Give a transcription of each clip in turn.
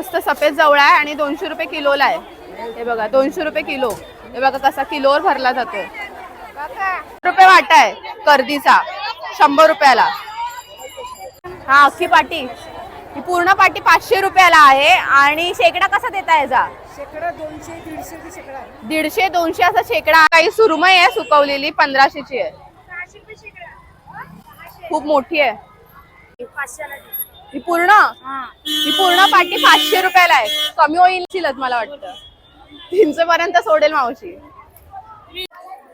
मस्त सफेद जवळा आहे आणि दोनशे रुपये किलोला आहे. हे बघा दोनशे रुपये किलो. हे बघा कसा किलोवर भरला जातोय. रुपये वाटा आहे कर्दीचा शंभर रुपयाला. हा अख्खी पाटी. ही पूर्ण पाटी पाचशे रुपयाला आहे आणि शेकडा कसा देता याचा? आहे. दीडशे दोनशे असा शेकडा काही सुरमई आहे सुकवलेली पंधराशेची आहे. खूप मोठी आहे. ही पूर्ण? ही. पूर्ण पाटी पाचशे रुपयाला आहे. कमी होईलच मला वाटतं. तीनशे पर्यंत सोडेल मावशी.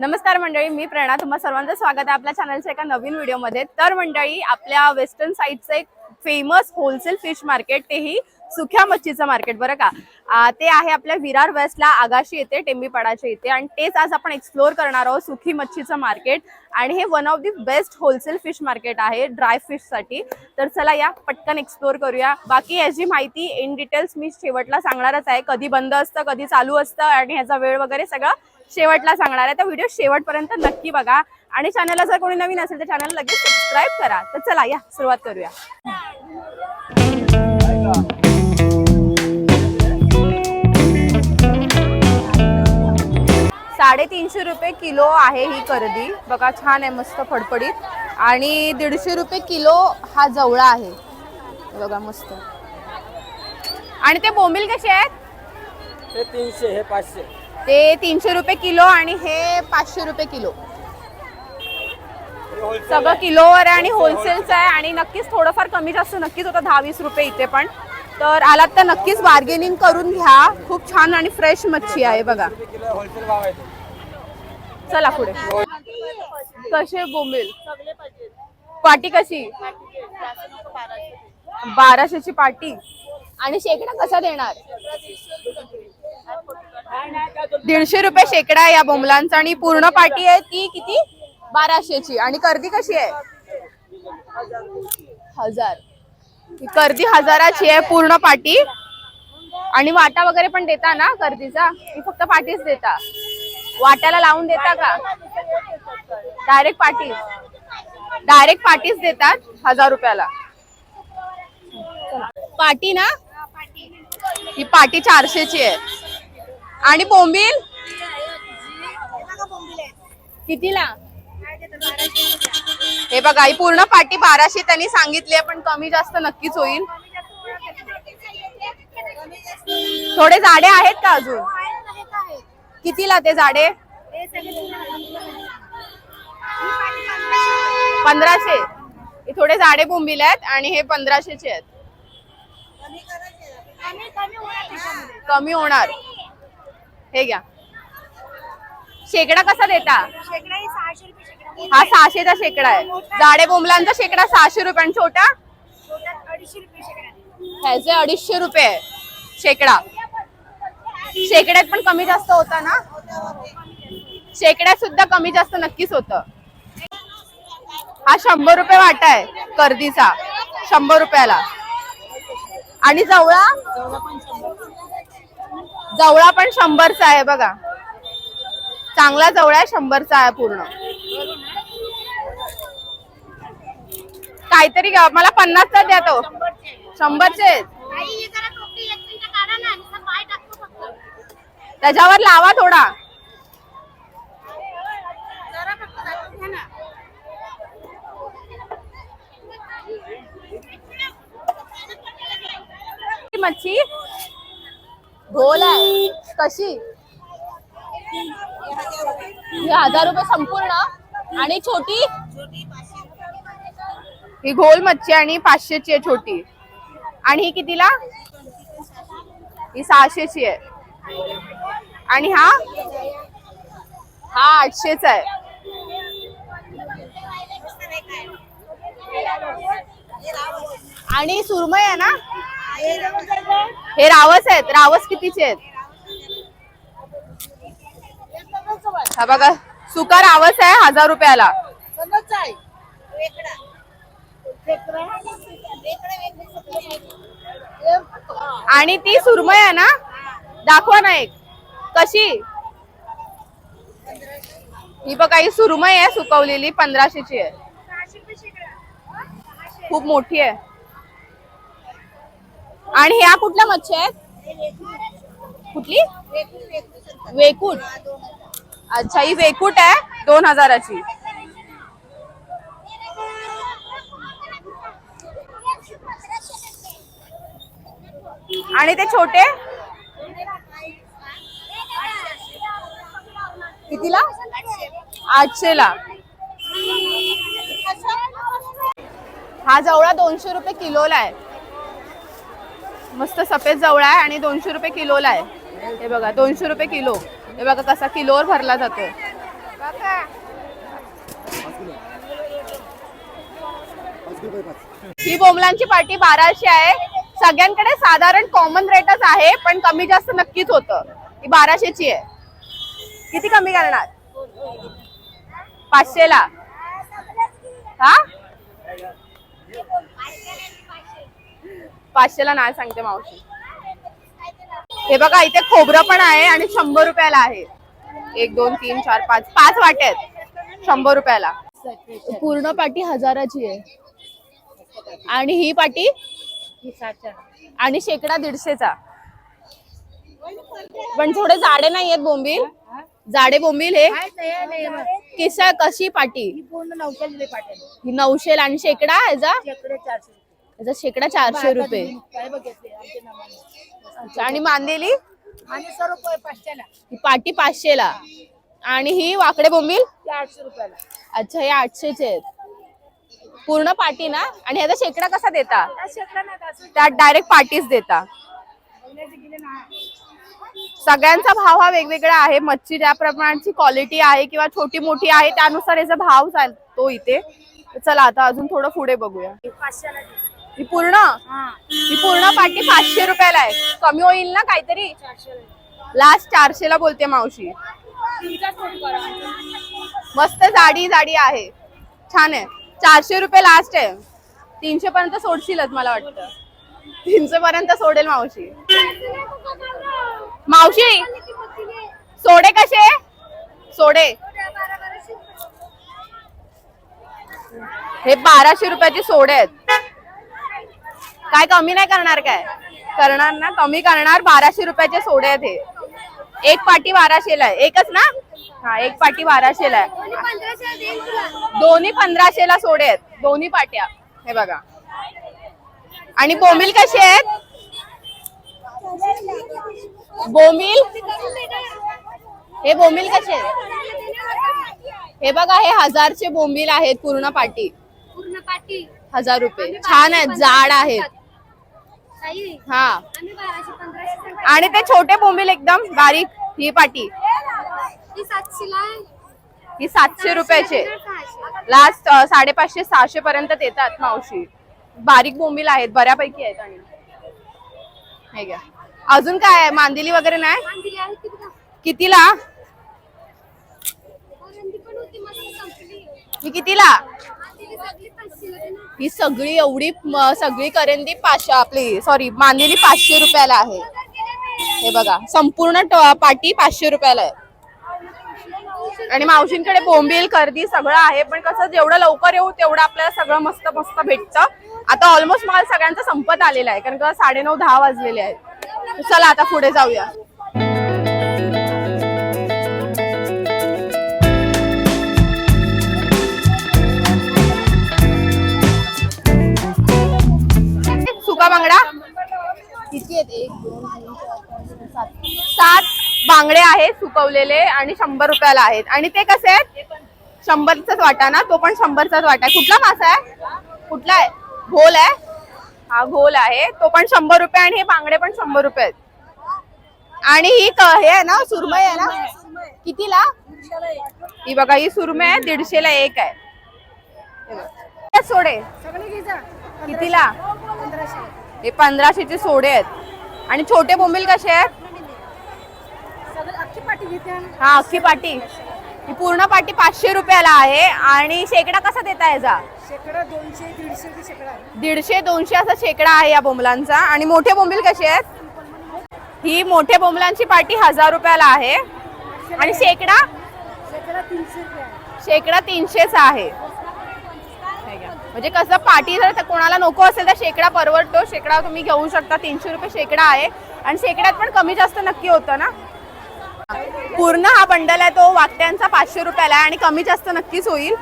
नमस्कार मंडळी मी प्रेरणा तुम्हा सर्वांचं स्वागत आहे आपल्या चॅनलच्या एका नवीन व्हिडिओमध्ये. तर मंडळी आपल्या वेस्टर्न साईडचं एक फेमस होलसेल फिश मार्केट तेही सुख्या मच्छीचं मार्केट बरं का? ते आहे आपल्या विरार वेस्टला आगाशी येते टेंबीपाडाच्या इथे. आणि तेच आज आपण एक्सप्लोअर करणार आहोत सुखी मच्छीचं मार्केट आणि हे one of the best wholesale fish market आहे ड्राय फिशसाठी तर चला या पटकन एक्सप्लोअर करूया. बाकी याची माहिती इन डिटेल्स मी शेवटला सांगणारच आहे. कधी बंद असतं कधी चालू असतं आणि ह्याचा वेळ वगैरे सगळं शेवटला सांगणार आहे. तर व्हिडिओ शेवटपर्यंत नक्की बघा. आणि चॅनलला जर कोणी नवीन असेल तर चॅनल लगेच सबस्क्राईब करा. तर चला या सुरुवात करूया. साडेतीनशे रुपये किलो आहे ही करदी बघा छान आहे मस्त फडफडीत. आणि दीडशे रुपये किलो हा जवळा आहे. हे बघा मस्त. आणि ते बोंबील कसे आहेत? हे तीनशे हे पाचशे. ते तीनशे रुपये किलो आणि हे पाचशे रुपये किलो. सगळं किलोवर आहे आणि होलसेलचं आहे आणि नक्कीच थोडंफार कमी जास्त नक्कीच होतं दहा वीस रुपये इथे पण. तर आलात तर नक्कीच बार्गेनिंग करून घ्या. खूप छान आणि फ्रेश मच्छी आहे बघा किलो होलसेल भाव आहे ते. चला पुढे. कसे बोंबील? पाटी कशी? बाराशेची पाटी. आणि शेकडा कसा देणार? दीडशे रुपये शेकडा आहे या बोंबलांचा आणि पूर्ण पाटी आहे ती किती? बाराशेची. आणि कर्दी कशी आहे? हजार. कर्दी हजाराची आहे पूर्ण पाटी. आणि वाटा वगैरे पण देता ना कर्दीचा? फक्त पाटीच देता. वाट्याला लावून देता का? डायरेक्ट पाटीस डायरेक्ट पाटीच देतात हजार रुपयाला. पाटी ना? ही पाटी चारशेची आहे. आणि बोंबील? कितीला? हे बघा ही पूर्ण पाटी बाराशे त्यांनी सांगितली आहे पण कमी जास्त नक्कीच होईल. थोडे जाडे आहेत का अजून? कितीला ते जाडे पंधराशे. हे थोडे जाडे बोंबील आहेत आणि हे पंधराशेचे आहेत. कमी होणार. हे घ्या. शेकडा कसा देता? हा सहाशेचा शेकडा आहे. जाडे बोंबलांचा शेकडा सहाशे रुपये आणि छोटा ह्याचे अडीचशे रुपये शेकडा. शेकड्यात पण कमी जास्त होता ना? शेकड्यात सुद्धा कमी जास्त नक्कीच होत. हा शंभर रुपये वाटा आहे कर्दीचा. शंभर रुपयाला. आणि जवळा? जवळा पण शंभरचा आहे बघा. चांगला जवळ आहे शंभरचा आहे पूर्ण. काहीतरी मला पन्नासचा द्या तो. शंभरचे. त्याच्यावर लावा थोडा. मच्छी. ढोल आहे कशी? ही हजार रुपये संपूर्ण आणि छोटी? ही घोल मच्छी आणि पाचशेची आहे छोटी. आणि ही कितीला? ही सहाशेची आहे. आणि हा? हा आठशेच आहे. आणि सुरमय आहे ना? हे रावस आहेत. रावस कितीचे आहेत? हा बघा सुका रावस आहे हजार रुपयाला. आणि ती सुरमय आहे ना? दाखवा ना एक. कशी? ही बघा ही सुरमई आहे सुकवलेली पंधराशेची आहे. खूप मोठी आहे. आणि ह्या कुठल्या मच्छी आहेत? कुठली? वेकूट. अच्छा ही वेकूट आहे दोन हजाराची. आणि ते छोटे? कितीला? आठशे ला हा जवळा दोनशे रुपये किलोला आहे. मस्त सफेद जवळा आहे आणि दोनशे रुपये किलोला आहे. हे बघा दोनशे रुपये किलो. हे बघा कसा किलोवर भरला जातो ही बोमलांची पार्टी बाराशे आहे. सगळ्यांकडे साधारण कॉमन रेटच आहे पण कमी जास्त नक्कीच होतं. ही बाराशेची आहे. किती कमी करणार? पाचशेला. हा? पाचशेला नाही सांगते मावशी. हे बघा इथे खोबरं पण आहे आणि शंभर रुपयाला आहे. एक दोन तीन चार पाच. पाच वाटे आहेत. शंभर रुपयाला. पूर्ण पाटी हजाराची आहे. आणि ही पाटी आणि शेकडा दीडशेचा. पण थोडे जाडे नाही आहेत बोंबील. जाडे बोंबील हे? किसा कशी पाटी? पूर्ण नऊशे पाठवले ही नऊशे आणि शेकडा चारशे ह्याचा शेकडा चारशे रुपये. अच्छा, आणि मांदेली? ही पाटी पाचशेला. आणि ही वाकडे बोंबील? ते आठशे रुपयाला. अच्छा हे आठशेचे आहेत. पूर्ण पाटी ना? आणि ह्याचा शेकडा कसा देता? त्यात डायरेक्ट पाटीच देता. सगळ्यांचा भाव हा वेगवेगळा आहे. मच्छी ज्या प्रमाणाची क्वालिटी आहे किंवा छोटी मोठी आहे त्यानुसार याचा भाव चालतो इथे. चला आता अजून थोडं पुढे बघूया. ही पूर्ण? ही पूर्ण पाटी पाचशे रुपयाला आहे. कमी होईल ना काहीतरी? लास्ट चारशे ला बोलते मावशी. मस्त जाडी जाडी आहे. छान आहे. चारशे रुपये लास्ट आहे. तीनशे पर्यंत सोडशीलच मला वाटतं. तीनशे पर्यंत सोडेल मावशी. मावशी. सोडे कसे? सोडे. हे बाराशे रुपयाचे सोडे आहेत. काय कमी नाही करणार काय? करणार ना कमी करणार बाराशे रुपयाचे सोडे आहेत हे. एक पाटी बाराशेला आहे. एकच ना? हा एक पाटी बाराशेला आहे. दोन्ही पंधराशेला सोडे आहेत. दोन्ही पाट्या. हे बघा. आणि बोंबील कसे आहेत? बोंबील हे बोंबील कसे आहेत? हे बघा हे हजारचे बोंबील आहेत पूर्ण पाटी. पूर्ण पाटी. हजार रुपये. छान आहेत जाड आहेत. हा. आणि ते छोटे बोंबील एकदम बारीक ही पाटी. ही सातशे रुपयाचे. लास्ट साडेपाचशे सहाशे पर्यंत देतात मावशी. बारीक बोंबील आहेत बऱ्यापैकी आहेत आणि. हे घ्या. अजून काय आहे? मांदिली वगैरे नाही. कितीला. ही कितीला. ही सगळी एवढी सगळी करंदी पाचशे आपली सॉरी मांदिली पाचशे रुपयाला आहे. हे बघा संपूर्ण पाटी पाचशे रुपयाला आहे. आणि मावशींकडे बोंबील कर्दी सगळं आहे पण कसं जेवढं लवकर येऊ तेवढं आपल्याला सगळं मस्त मस्त भेटतं. आता ऑलमोस्ट माल सगळ्यांचा संपत आलेला आहे कारण का साडेनऊ दहा वाजलेले आहेत. चला आता पुढे जाऊया. सुका बांगडा? किती आहेत? एक दोन तीन चार पाच सहा, सात. सात बांगडे आहेत सुकवलेले आणि शंभर रुपयाला आहेत. आणि ते कसे आहेत? शंभरचाच वाटा ना तो पण शंभरचाच वाटा आहे. कुठला मासा आहे? कुठला आहे? घोल आहे. हा घोल आहे. तो पण शंभर रुपये आणि हे बांगडे पण शंभर रुपये आहेत. आणि ही हे आहे ना सुरमई आहे ना? कितीला? ही बघा ही सुरमई आहे दीडशेला एक आहे. सोडे. कितीला? पंधराशे. हे पंधराशेचे सोडे आहेत. आणि छोटे बोंबील कसे आहेत? हा अख्खी पाटी. ही पूर्ण पाटी पाचशे रुपयाला आहे. आणि शेकडा कसा देता याचा शेकडा दोनशे दीडशे ते शेकडा आहे. दीडशे दोनशे असा शेकडा आहे या बोंबलांचा. आणि मोठे बोंबील कसे आहेत? ही मोठे बोंबलांची पाटी हजार रुपयाला आहे. आणि शेकडा? शेकडा तीनशे रुपये आहे. शेकडा तीनशेचा आहे. म्हणजे कसं पाटी जर कोणाला नको असेल तर शेकडा परवडतो. शेकडा तुम्ही घेऊ शकता. तीनशे रुपये शेकडा आहे. आणि शेकड्यात पण कमी जास्त नक्की होतं ना? पूर्ण हा बंडल आहे. तो वाकट्यांचा पाचशे रुपयाला आहे आणि कमी जास्त नक्कीच होईल.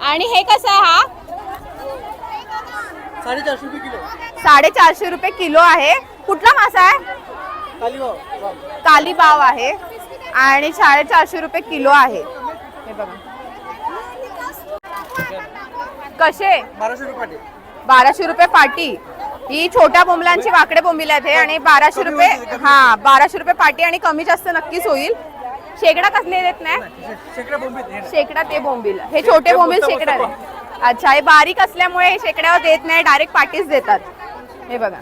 आणि हे कसं आहे हा? साडेचारशे रुपये किलो. साडेचारशे रुपये किलो आहे. कुठला मासा आहे? खाली भाव काली बाव आहे. आणि साडेचारशे रुपये किलो आहे. हे बघा. कसे? बाराशे रुपये पाटी. बाराशे रुपये पाटी. ही छोट्या बोंबलांची वाकडे बोंबील आहेत हे आणि बाराशे रुपये हा बाराशे रुपये पाटी आणि कमी जास्त नक्कीच होईल. शेकडा कसले देत नाही शेकडा ते बोंबील. हे छोटे बोंबील शेकडा अच्छा हे बारीक असल्यामुळे शेकड्यावर देत नाही डायरेक्ट पाटीच देतात. हे बघा.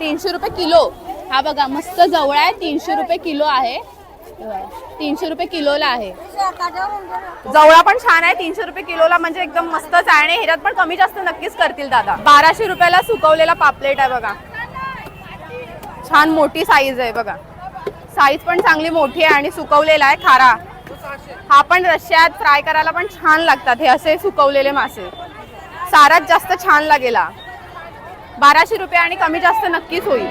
तीनशे रुपये किलो. हा बघा मस्त जवळ आहे. तीनशे रुपये किलो आहे. तीनशे रुपये किलोला आहे. जवळा पण छान आहे. तीनशे रुपये किलोला म्हणजे एकदम मस्तच आहे. आणि ह्याच्यात पण कमी जास्त नक्कीच करतील दादा. बाराशे रुपयाला सुकवलेला पापलेट आहे बघा. छान मोठी साईज आहे बघा. साईज पण चांगली मोठी आहे आणि सुकवलेला आहे खारा. हा पण रश्यात फ्राय करायला पण छान लागतात. हे असे सुकवलेले मासे. सारात जास्त छान लागेला. बाराशे रुपये आणि कमी जास्त नक्कीच होईल.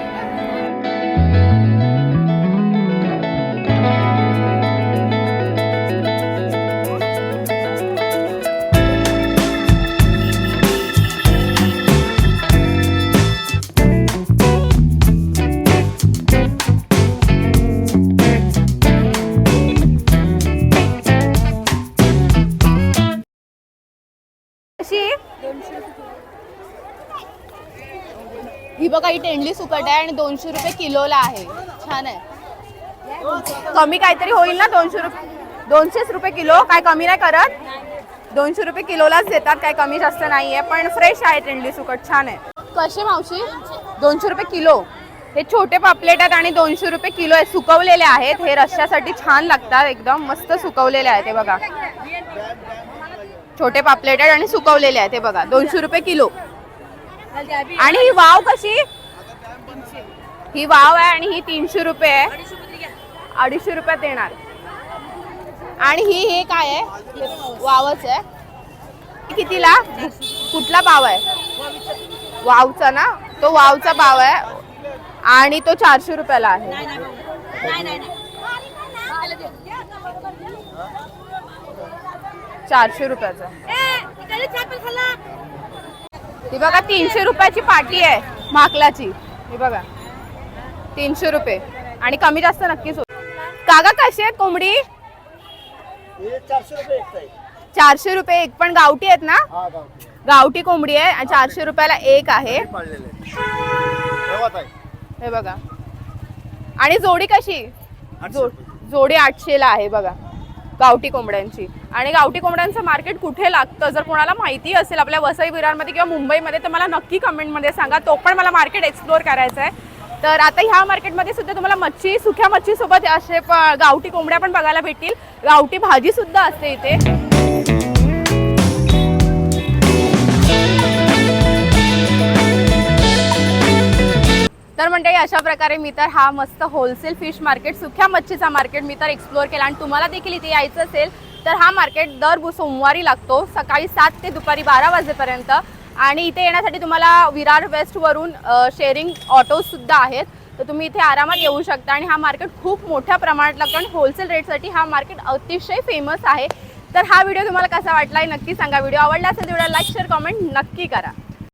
सुकट आहे आणि दोनशे रुपये किलोला आहे. छान आहे. कमी काहीतरी होईल ना दोनशे रुपये दोनशेच रुपये किलो? काय कमी नाही करत? दोनशे रुपये किलोलाच देतात काय कमी जास्त नाहीये पण फ्रेश आहे टेंडली सुकट छान आहे. कसे मावशी? दोनशे रुपये किलो. हे छोटे पापलेट आहेत आणि दोनशे रुपये किलो आहेत सुकवलेले आहेत. हे रश्श्यासाठी छान लागतात एकदम मस्त सुकवलेले आहेत हे बघा. छोटे पापलेट आहेत आणि सुकवलेले आहेत हे बघा दोनशे रुपये किलो. आणि ही वाव कशी? ही वाव आहे आणि ही तीनशे रुपये आहे. अडीचशे रुपयात येणार आणि ही हे काय आहे? वावच आहे. कितीला? कुठला बाव आहे? वावचा ना? तो वावचा बाव आहे आणि तो चारशे रुपयाला आहे. चारशे रुपयाचा. ही बघा तीनशे रुपयाची पाटी आहे माकलाची ही बघा. तीनशे रुपये. आणि कमी जास्त नक्कीच होईल. काका कशी आहे कोंबडी? चारशे रुपये एक पण गावठी आहेत ना? हा गावठी कोंबडी आहे आणि चारशे रुपयाला एक आहे. हे बघा आणि जोडी कशी? जो- जोडी आठशेला आहे बघा. गावठी कोंबड्यांची. आणि गावठी कोंबड्यांचं मार्केट कुठे लागतं? जर कोणाला माहिती असेल आपल्या वसई विरारमध्ये किंवा मुंबईमध्ये तर मला नक्की कमेंटमध्ये सांगा. तो पण मला मार्केट एक्सप्लोअर करायचं आहे. तर आता ह्या मार्केटमध्ये सुद्धा तुम्हाला मच्छी सुक्या मच्छी सोबत असे गावठी कोंबड्या पण बघायला भेटतील. गावठी भाजी सुद्धा असते इथे. तर मंडळी अशा प्रकारे मी तर हा मस्त होलसेल फिश मार्केट सुख्या मच्छीचा मार्केट मी तर एक्सप्लोअर केला. आणि तुम्हाला देखील इथे यायचं असेल तर हा मार्केट दर सोमवारी लागतो सकाळी सात ते दुपारी बारा वाजेपर्यंत. आणि इथे येण्यासाठी तुम्हाला विरार वेस्टवरून शेअरिंग ऑटोजसुद्धा आहेत. तर तुम्ही इथे आरामात येऊ शकता. आणि हा मार्केट खूप मोठ्या प्रमाणात लागतो आणि होलसेल रेटसाठी हा मार्केट अतिशय फेमस आहे. तर हा व्हिडिओ तुम्हाला कसा वाटला आहे नक्की सांगा. व्हिडिओ आवडला असेल तेवढा लाईक शेअर कॉमेंट नक्की करा.